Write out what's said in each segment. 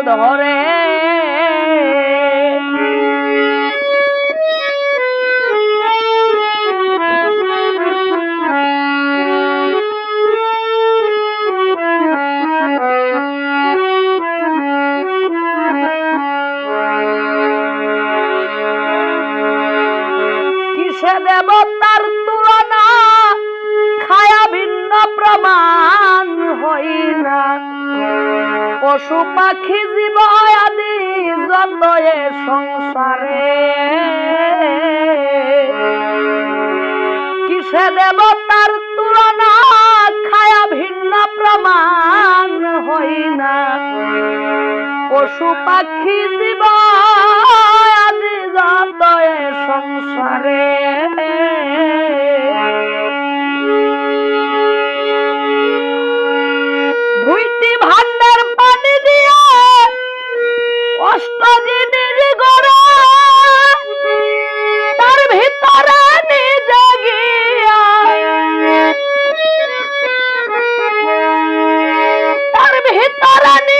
ধরে। কিসে দেবতার তুলনা? খায়া ভিন্ন প্রমাণ হই না। পশু পাখি জীব আদি যত সংসারে। কিসে দেবতার তুলনা খায়া ভিন্ন প্রমাণ হই না। পশু পাখি জীব তারা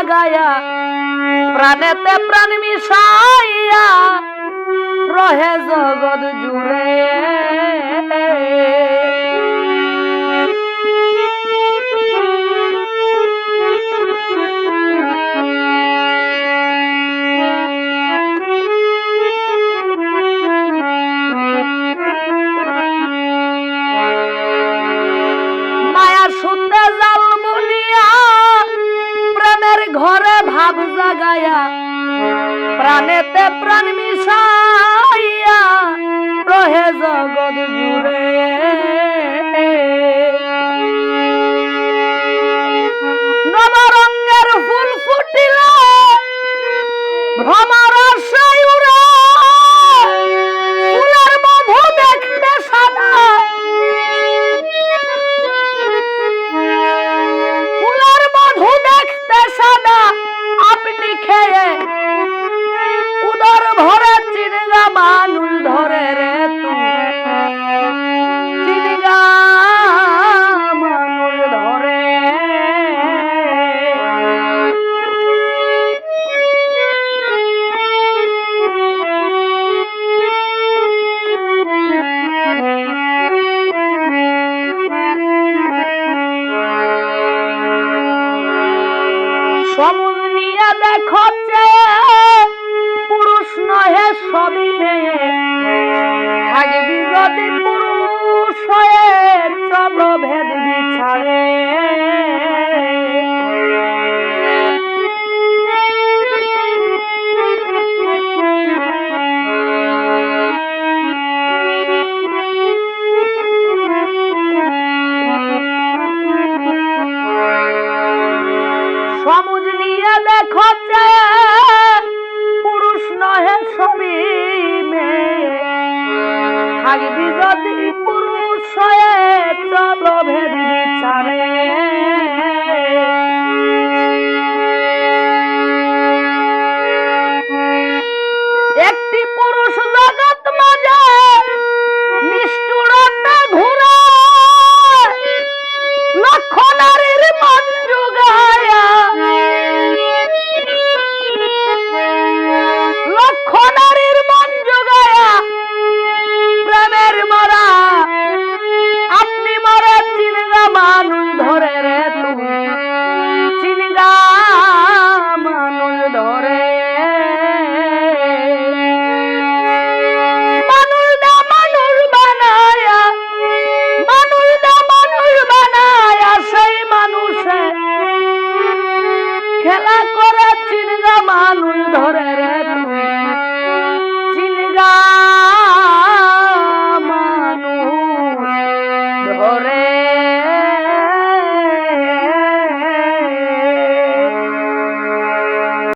লাগায়া প্রাণেতে প্রাণ মিশাইয়া রহে জগৎ জুড়ে। প্রাণেতে প্রাণ মিশাইয়া রহে জগৎ জুড়ে।